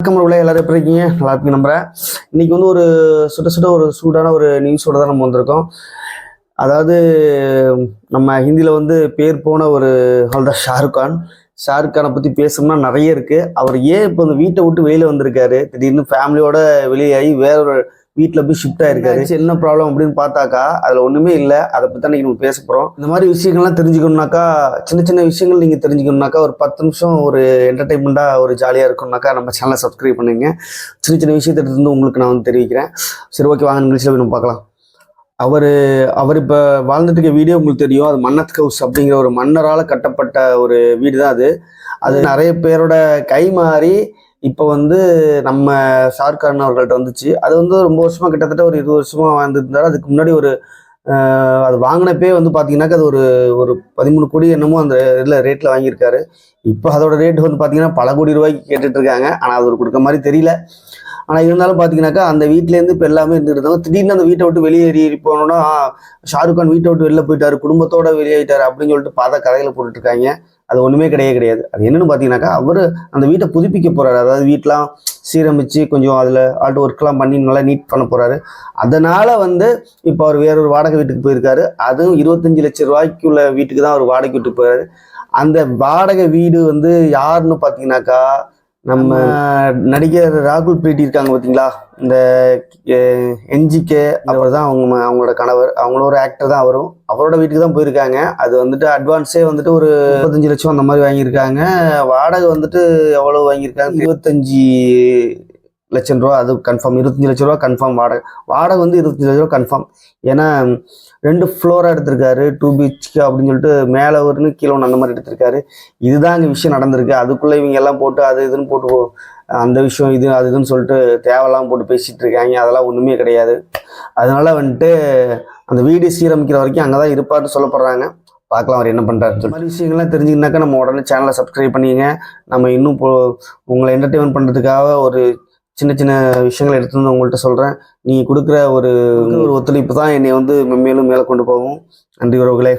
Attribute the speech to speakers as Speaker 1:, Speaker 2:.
Speaker 1: வணக்கம் உள்ள எல்லாரும் எப்படி இருக்கீங்க? நல்லா இருக்கு நம்புறேன். இன்னைக்கு வந்து ஒரு சுட்ட சுட்ட ஒரு சூடான ஒரு நியூஸோட தான் நம்ம வந்திருக்கோம். அதாவது நம்ம ஹிந்தியில் வந்து பேர் போன ஒரு ஆள் தான் ஷாருக்கானை பற்றி பேசணும்னா நிறைய இருக்குது அவர் ஏன் இப்போ இந்த வீட்டை விட்டு வெளியில் வந்திருக்காரு? திடீர்னு ஃபேமிலியோட வெளியாகி வேற ஒரு வீட்டில் போய் ஷிஃப்ட் ஆயிருக்காரு. என்ன ப்ராப்ளம் அப்படின்னு பார்த்தாக்கா அதில் ஒன்றுமே இல்லை. அதை பற்றி தான் நம்ம பேச போகிறோம் இந்த மாதிரி விஷயங்கள்லாம் தெரிஞ்சுக்கணும்னாக்கா சின்ன சின்ன விஷயங்கள் நீங்கள் தெரிஞ்சுக்கணும்னாக்கா ஒரு பத்து நிமிஷம் ஒரு என்டர்டைன்மெண்ட்டாக ஒரு ஜாலியாக இருக்கும்னாக்கா நம்ம சேனலை சப்ஸ்கிரைப் பண்ணுங்க. சின்ன சின்ன விஷயத்தை இருந்து உங்களுக்கு நான் வந்து தெரிவிக்கிறேன். சரி ஓகே வாங்க நிகழ்ச்சியில் போய் நம்ம பார்க்கலாம். அவர் அவர் இப்போ வாழ்ந்துட்டு இருக்க வீடியோ உங்களுக்கு தெரியும். அது மன்னத் ஹவுஸ் அப்படிங்கிற ஒரு மன்னரால் கட்டப்பட்ட ஒரு வீடு தான் அது. அது நிறைய பேரோட கை மாறி இப்போ வந்து நம்ம ஷாருக் அவர்கள்ட்ட வந்துச்சு. அது வந்து ரொம்ப வருஷமா கிட்டத்தட்ட ஒரு இருபது வருஷமா வாழ்ந்துருந்தாரு. அதுக்கு முன்னாடி ஒரு அது வாங்கினப்பே வந்து பார்த்தீங்கன்னாக்கா அது ஒரு ஒரு பதிமூணு கோடி என்னமோ அந்த இதில் ரேட்டில் வாங்கியிருக்காரு. இப்போ அதோட ரேட் வந்து பார்த்தீங்கன்னா பல கோடி ரூபாய்க்கு கேட்டுட்ருக்காங்க ஆனால் அது ஒரு கொடுக்க மாதிரி தெரியல. ஆனால் இருந்தாலும் பார்த்தீங்கன்னாக்கா அந்த வீட்டிலேருந்து இப்போ எல்லாமே இருந்துட்டு இருந்தாங்க திடீர்னு அந்த வீட்டை விட்டு வெளியேறி போனோன்னா ஷாருக் கான் வீட்டை விட்டு வெளில போயிட்டாரு குடும்பத்தோட வெளியேறிட்டாரு அப்படின்னு சொல்லிட்டு பாத கதைகளை போட்டுட்ருக்காங்க. அது ஒன்றுமே கிடையவே கிடையாது. அது என்னென்னு பார்த்தீங்கன்னாக்கா அவர் அந்த வீட்டை புதுப்பிக்க போகிறாரு அதாவது வீட்டெலாம் சீரமைச்சு கொஞ்சம் அதில் ஆல்ட் ஒர்க்லாம் பண்ணி நல்லா நீட் பண்ண போகிறாரு அதனால் வந்து இப்போ அவர் வேற ஒரு வாடகை வீட்டுக்கு போயிருக்காரு. அதுவும் இருபத்தஞ்சு லட்சம் ரூபாய்க்குள்ள வீட்டுக்கு தான் அவர் வாடகை வீட்டுக்கு போறாரு. அந்த வாடகை வீடு வந்து யாருன்னு பார்த்தீங்கன்னாக்கா நம்ம நடிகர் ராகுல் பிரீத்தி இருக்காங்க பார்த்தீங்களா இந்த என்ஜிகே அவர் தான் அவங்க அவங்களோட கணவர். அவங்களோட ஒரு ஆக்டர் தான் அவரும். அவரோட வீட்டுக்கு தான் போயிருக்காங்க. அது வந்துட்டு அட்வான்ஸே வந்துட்டு ஒரு முப்பத்தஞ்சு லட்சம் அந்த மாதிரி வாங்கியிருக்காங்க. வாடகை வந்துட்டு எவ்வளோ வாங்கியிருக்காங்க? இருபத்தஞ்சி லட்சம் ரூபா அது கன்ஃபார்ம் இருபத்தஞ்சி லட்ச ரூபா கன்ஃபார்ம் வாடகை. வாடகை வந்து இருபத்தஞ்சி லட்ச ரூபா கன்ஃபார்ம் ஏன்னா ரெண்டு ஃப்ளோராக எடுத்திருக்காரு டூ பிஹெச்கே அப்படின்னு சொல்லிட்டு மேலே ஒன்று கீழே ஒன்று அந்த மாதிரி எடுத்திருக்காரு. இதுதான் இங்கே விஷயம் நடந்திருக்கு. அதுக்குள்ளே இவங்க எல்லாம் போட்டு அது இதுன்னு போட்டு அந்த விஷயம் இது அது இதுன்னு சொல்லிட்டு தேவையெல்லாம் போட்டு பேசிகிட்டு இருக்காங்க. அதெல்லாம் ஒன்றுமே கிடையாது. அதனால வந்துட்டு அந்த வீடு சீரமைக்கிற வரைக்கும் அங்கே தான் இருப்பார்னு சொல்லப்படுறாங்க. பார்க்கலாம் அவர் என்ன பண்ணுறாரு இந்த மாதிரி விஷயங்கள்லாம் தெரிஞ்சுக்கினாக்கா நம்ம உடனே சேனலை சப்ஸ்கிரைப் பண்ணிங்க நம்ம இன்னும் இப்போ உங்களை என்டர்டெயின்மெண்ட் பண்ணுறதுக்காக ஒரு சின்ன சின்ன விஷயங்களை எடுத்து வந்து உங்கள்கிட்ட சொல்கிறேன் நீங்கள் கொடுக்குற ஒரு ஒரு ஒத்துழைப்பு தான் என்னை வந்து மென்மேலும் மேலே கொண்டு போகும். நன்றி உறவுகளே.